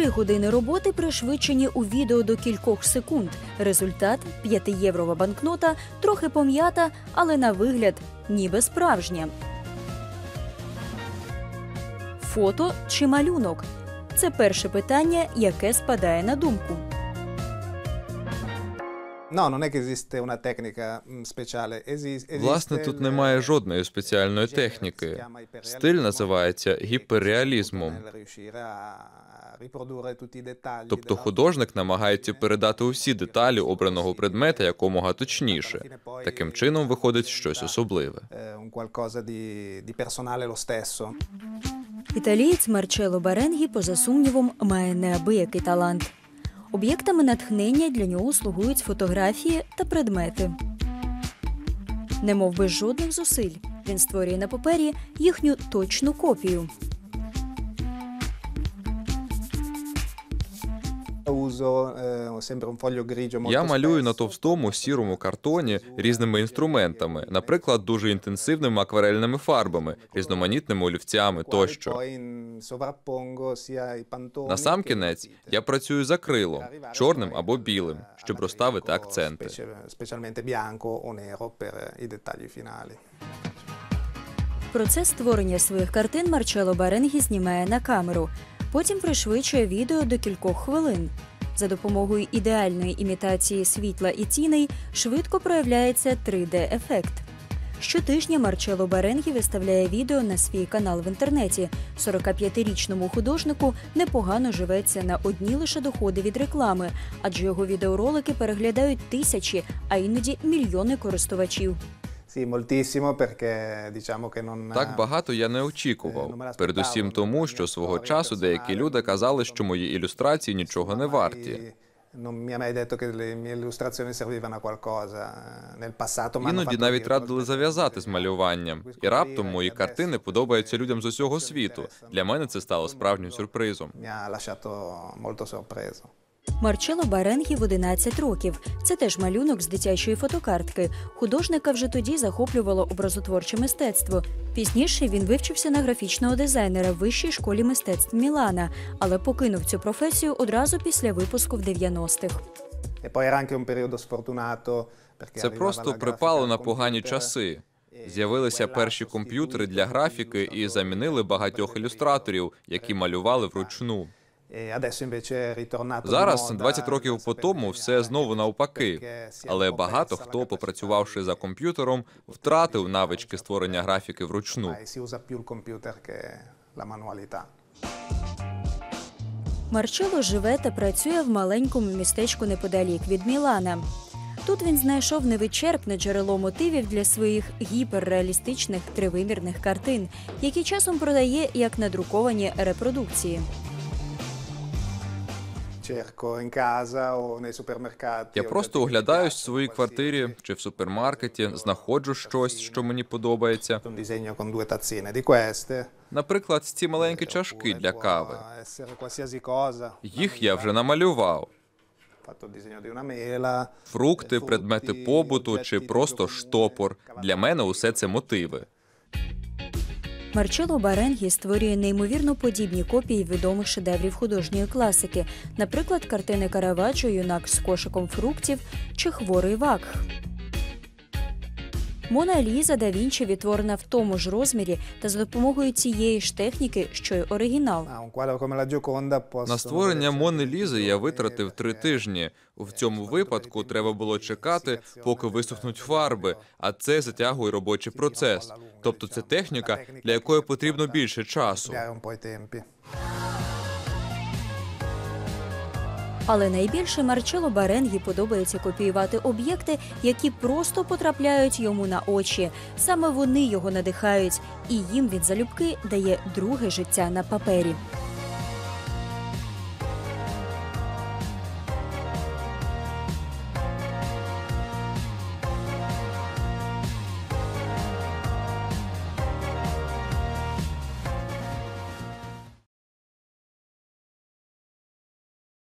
Три години роботи пришвидшені у відео до кількох секунд. Результат 5-єврова банкнота, трохи пом'ята, але на вигляд ніби справжня. Фото чи малюнок? Це перше питання, яке спадає на думку. No, non è che esiste una tecnica mm, speciale. Esiste Власне, тут немає жодної спеціальної техніки. Стиль називається гіперреалізмом. I dettagli Тобто художник намагається передати усі деталі обраного предмета якомога точніше. Таким чином виходить щось особливе. eh. Італієць Марчело Баренгі, поза сумнівом, має неабиякий талант. Об'єктами натхнення для нього слугують фотографії та предмети. Немов без жодних зусиль, він створює на папері їхню точну копію. Я малюю на товстому сірому картоні різними інструментами, наприклад, дуже інтенсивними акварельними фарбами, різноманітними олівцями тощо. poi in- sovrappongo sia i pantoni На сам кінець я працюю за крилом, чорним або білим, щоб розставити акценти. Specie- specialmente bianco o nero per i dettagli finali. Процес створення своїх картин Марчело Баренгі знімає на камеру. Потім пришвидшує відео до кількох хвилин. За допомогою ідеальної імітації світла і тіней швидко проявляється 3D-ефект. Щотижня Марчело Баренгі виставляє відео на свій канал в інтернеті. 45-річному художнику непогано живеться на одні лише доходи від реклами, адже його відеоролики переглядають тисячі, а іноді мільйони користувачів. Sì, moltissimo perché diciamo che non Так багато я не очікував. Передусім тому, що свого часу деякі люди казали, що мої ілюстрації нічого не варті. Non mi ha mai detto che le mie illustrazioni servivano a qualcosa. Nel passato mi Іноді навіть радили зав'язати з малюванням, і раптом мої картини подобаються людям з усього світу. Для мене це стало справжнім сюрпризом. Mi ha lasciato molto sorpreso. Марчело Баренгі в 11 років. Це теж малюнок з дитячої фотокартки. Художника вже тоді захоплювало образотворче мистецтво. Пізніше він вивчився на графічного дизайнера в вищій школі мистецтв Мілана, але покинув цю професію одразу після випуску в 90-х. E Це просто припало на погані часи. З'явилися перші комп'ютери для графіки і замінили багатьох ілюстраторів, які малювали вручну. Di Зараз, moda 20 років по тому, все знову навпаки. Але багато хто, попрацювавши за комп'ютером, втратив навички створення графіки вручну. Марчело живе та працює в маленькому містечку неподалік від Мілана. Тут він знайшов невичерпне джерело мотивів для своїх гіперреалістичних тривимірних картин, які часом продає як надруковані репродукції. Я просто оглядаюсь в своїй квартирі чи в супермаркеті, знаходжу щось, що мені подобається. Наприклад, ці маленькі чашки для кави. Їх я вже намалював. Фрукти, предмети побуту чи просто штопор. Для мене усе це мотиви. Марчело Баренгі створює неймовірно подібні копії відомих шедеврів художньої класики, наприклад, картини Караваджо Юнак з кошиком фруктів чи Хворий вакх. Мона Ліза да Вінчі відтворена в тому ж розмірі та за допомогою цієї ж техніки, що й оригінал. На створення Мони Лізи я витратив три тижні. В цьому випадку треба було чекати, поки висохнуть фарби, а це затягує робочий процес. Тобто це техніка, для якої потрібно більше часу. Але найбільше Марчело Баренгі подобається копіювати об'єкти, які просто потрапляють йому на очі. Саме вони його надихають, і їм він залюбки дає друге життя на папері.